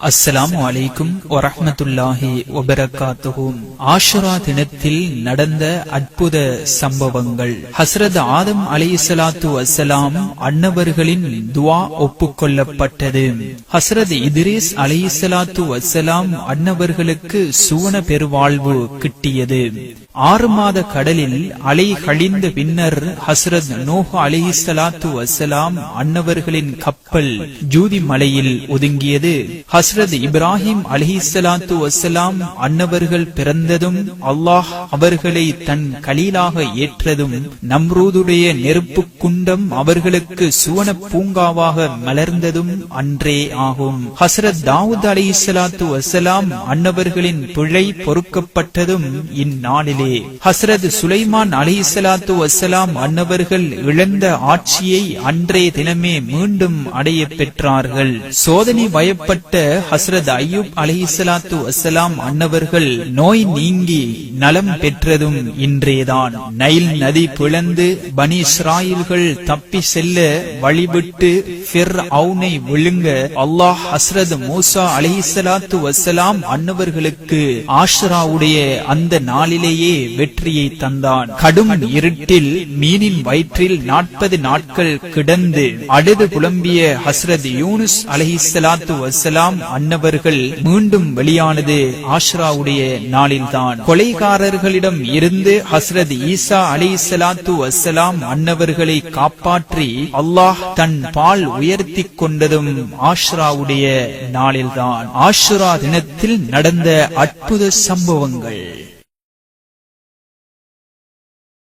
அஸ்ஸலாமு அலைக்கும் வரஹமத்துல்லாஹி வபரகாத்துஹும் ஆஷுரா தினத்தில் நடந்த அற்புத சம்பவங்கள். ஹசரத் ஆதம் அலைஹிஸ்ஸலாத்து வஸ்ஸலாம் அன்னவர்களின் துவா ஒப்புக்கொள்ளப்பட்டது. ஹசரத் இதிரேஸ் இத்ரீஸ் சலாத்து வஸ்ஸலாம் அன்னவர்களுக்கு சுவன பெருவாழ்வு கிட்டியது. ஆறு மாத கடலில் அலை கழிந்த பின்னர் ஹஸ்ரத் நோஹ் சலாத்து வசலாம் அன்னவர்களின் கப்பல் ஜூதி மலையில் ஒதுங்கியது. ஹசரத் இப்ராஹிம் அலிஹிசலாத்து வசலாம் அன்னவர்கள் பிறந்ததும் அல்லாஹ் அவர்களை தன் கலீலாக ஏற்றதும் நம்ரூதுடைய நெருப்பு குண்டம் அவர்களுக்கு சுவன பூங்காவாக மலர்ந்ததும் அன்றே ஆகும். ஹசரத் தாவூத் அலிஹிஸ்ஸலாத்து வசலாம் அன்னவர்களின் பிழை பொறுக்கப்பட்டதும் இந்நாளிலே. ஹஸ்ரத் சுலைமான் அலிசலாத்து வசலாம் அன்னவர்கள் இழந்த ஆட்சியை அன்றே தினமே மீண்டும் அடைய பெற்றார்கள். சோதனை பயப்பட்ட ஹஸ்ரத் ஐயூப் அலி இஸ்லாத்து வசலாம் அன்னவர்கள் நோய் நீங்கி நலம் பெற்றதும் இன்றேதான். நைல் நதி பிளந்து பனி இஸ்ராயில்கள் தப்பி செல்ல வழிவிட்டு ஃபிர் அவுனை விழுங்க அல்லாஹ் ஹஸ்ரத் மூசா அலி இஸ்லாத்து வசலாம் அன்னவர்களுக்கு ஆஷ்ராவுடைய அந்த நாளிலேயே வெற்றியை தந்தான். கடும் இருட்டில் மீனின் வயிற்றில் நாற்பது நாட்கள் கிடந்து அழுது புலம்பிய ஹஸ்ரத் யூனுஸ் அலஹிசலாத்து வசலாம் அன்னவர்கள் மீண்டும் வெளியானது ஆஷ்ராவுடைய நாளில்தான். கொலைகாரர்களிடம் இருந்து ஹஸ்ரத் ஈசா அலி சலாத்து வசலாம் அன்னவர்களை காப்பாற்றி அல்லாஹ் தன் பால் உயர்த்தி கொண்டதும் ஆஷ்ராவுடைய நாளில்தான். ஆஷ்ரா தினத்தில் நடந்த அற்புத சம்பவங்கள்.